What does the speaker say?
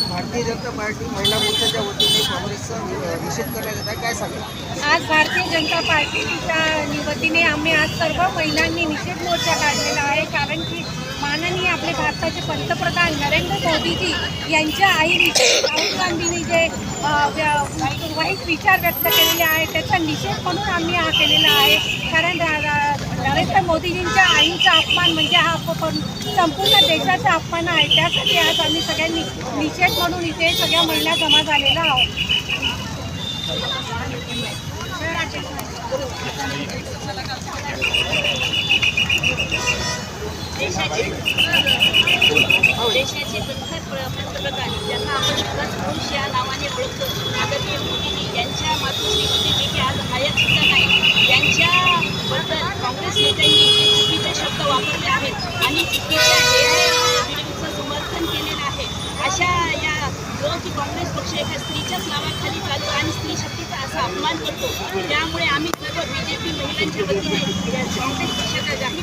Bharatiya Janata party महिला मोर्चाच्या वतीने काँग्रेसचा अ, निषेध करण्यात येत आहे. काय सांगा आज भारतीय जनता पार्टीच्या वतीने आम्ही आज सर्व महिलांनी निषेध मोर्चा काढलेला आहे. कारण की माननीय आपले भारताचे पंतप्रधान नरेंद्र मोदीजी यांच्या आईविषयी राहुल गांधींनी जे वाईट विचार व्यक्त केलेले आहेत त्याचा निषेध म्हणून आम्ही हा केलेला आहे. कारण मोदीजींच्या आईचा अपमान म्हणजे हा संपूर्ण देशाचा अपमान आहे. त्यासाठी आज आम्ही सगळ्यांनी निषेध म्हणून इथे सगळ्या महिला जमा झालेल्या आहोत. देशाचे पंतप्रधान ज्यांना आपण विकास या नावाने ओळखतो आदरणीय मोदीजी यांच्या मातोश्रीमध्ये जे की आज हयात सुद्धा नाही यांच्याबद्दल काँग्रेस नेत्यांनी जे चुकीचे शब्द वापरले आहेत आणि चुकीच्या बिलचं समर्थन केलेलं आहे अशा या जो की काँग्रेस पक्ष एका स्त्रीच्याच नावाखाली चालतो आणि स्त्री शक्तीचा असा अपमान करतो. त्यामुळे आम्ही सर्व बी जे पी महिलांच्या वतीने काँग्रेस पक्षाचा जाहीर